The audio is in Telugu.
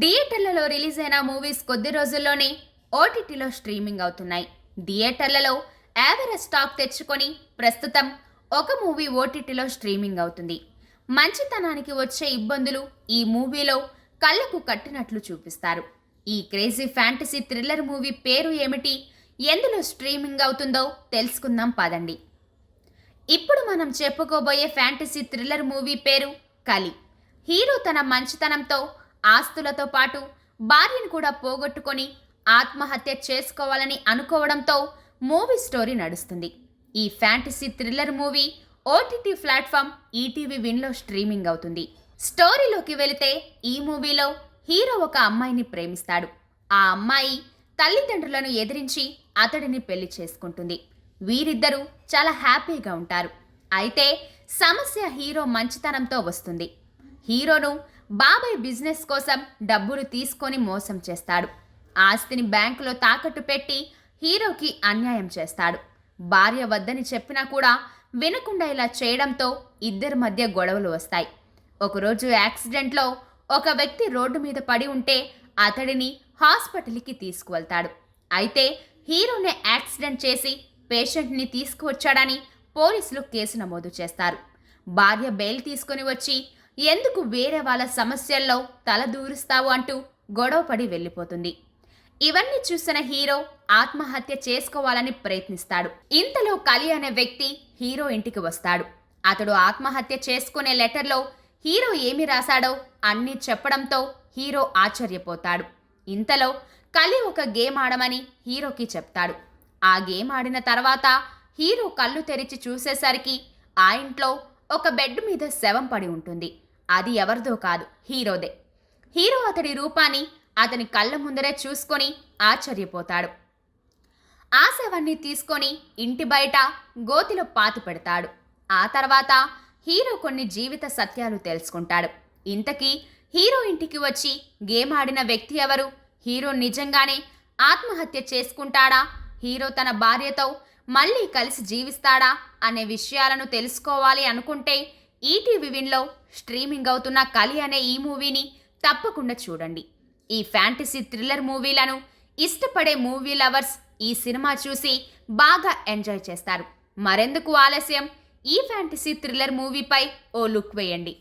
థియేటర్లలో రిలీజ్ అయిన మూవీస్ కొద్ది రోజుల్లోనే ఓటీటీలో స్ట్రీమింగ్ అవుతున్నాయి. థియేటర్లలో యావరేజ్ స్టాక్ తెచ్చుకొని ప్రస్తుతం ఒక మూవీ ఓటీటీలో స్ట్రీమింగ్ అవుతుంది. మంచితనానికి వచ్చే ఇబ్బందులు ఈ మూవీలో కళ్ళకు కట్టినట్లు చూపిస్తారు. ఈ క్రేజీ ఫ్యాంటసీ థ్రిల్లర్ మూవీ పేరు ఏమిటి? ఎందులో స్ట్రీమింగ్ అవుతుందో తెలుసుకుందాం పదండి. ఇప్పుడు మనం చెప్పుకోబోయే ఫ్యాంటసీ థ్రిల్లర్ మూవీ పేరు కలి. హీరో తన మంచితనంతో ఆస్తులతో పాటు భార్యను కూడా పోగొట్టుకొని ఆత్మహత్య చేసుకోవాలని అనుకోవడంతో మూవీ స్టోరీ నడుస్తుంది. ఈ fantasy thriller movie OTT platform ETV విన్లో streaming అవుతుంది. స్టోరీలోకి వెళితే ఈ మూవీలో హీరో ఒక అమ్మాయిని ప్రేమిస్తాడు. ఆ అమ్మాయి తల్లిదండ్రులను ఎదిరించి అతడిని పెళ్ళి చేసుకుంటుంది. వీరిద్దరూ చాలా హ్యాపీగా ఉంటారు. అయితే సమస్య హీరో మంచితనంతో వస్తుంది. హీరోను బాబాయ్ బిజినెస్ కోసం డబ్బులు తీసుకొని మోసం చేస్తాడు. ఆస్తిని బ్యాంకులో తాకట్టు పెట్టి హీరోకి అన్యాయం చేస్తాడు. భార్య వద్దని చెప్పినా కూడా వినకుండా ఇలా చేయడంతో ఇద్దరి మధ్య గొడవలు వస్తాయి. ఒకరోజు యాక్సిడెంట్లో ఒక వ్యక్తి రోడ్డు మీద పడి ఉంటే అతడిని హాస్పిటల్కి తీసుకువెళ్తాడు. అయితే హీరోనే యాక్సిడెంట్ చేసి పేషెంట్ని తీసుకువచ్చాడని పోలీసులు కేసు నమోదు చేస్తారు. భార్య బెయిల్ తీసుకుని వచ్చి ఎందుకు వేరే వాళ్ళ సమస్యల్లో తలదూరుస్తావు అంటూ గొడవపడి వెళ్ళిపోతుంది. ఇవన్నీ చూసిన హీరో ఆత్మహత్య చేసుకోవాలని ప్రయత్నిస్తాడు. ఇంతలో కలి అనే వ్యక్తి హీరో ఇంటికి వస్తాడు. అతడు ఆత్మహత్య చేసుకునే లెటర్లో హీరో ఏమి రాశాడో అన్నీ చెప్పడంతో హీరో ఆశ్చర్యపోతాడు. ఇంతలో కలి ఒక గేమ్ ఆడమని హీరోకి చెప్తాడు. ఆ గేమ్ ఆడిన తర్వాత హీరో కళ్ళు తెరిచి చూసేసరికి ఆ ఇంట్లో ఒక బెడ్ మీద శవం పడి ఉంటుంది. అది ఎవరిదో కాదు హీరోదే. హీరో అతడి రూపాన్ని అతని కళ్ళ ముందరే చూసుకొని ఆశ్చర్యపోతాడు. ఆ శవాన్ని తీసుకొని ఇంటి బయట గోతిలో పాతి పెడతాడు. ఆ తర్వాత హీరో కొన్ని జీవిత సత్యాలు తెలుసుకుంటాడు. ఇంతకీ హీరో ఇంటికి వచ్చి గేమ్ ఆడిన వ్యక్తి ఎవరు? హీరో నిజంగానే ఆత్మహత్య చేసుకుంటాడా? హీరో తన భార్యతో మళ్ళీ కలిసి జీవిస్తాడా అనే విషయాలను తెలుసుకోవాలి అనుకుంటే ఈటీవీ విన్లో స్ట్రీమింగ్ అవుతున్న కలి అనే ఈ మూవీని తప్పకుండా చూడండి. ఈ ఫ్యాంటసీ థ్రిల్లర్ మూవీలను ఇష్టపడే మూవీ లవర్స్ ఈ సినిమా చూసి బాగా ఎంజాయ్ చేస్తారు. మరెందుకు ఆలస్యం? ఈ ఫ్యాంటసీ థ్రిల్లర్ మూవీపై ఓ లుక్ వేయండి.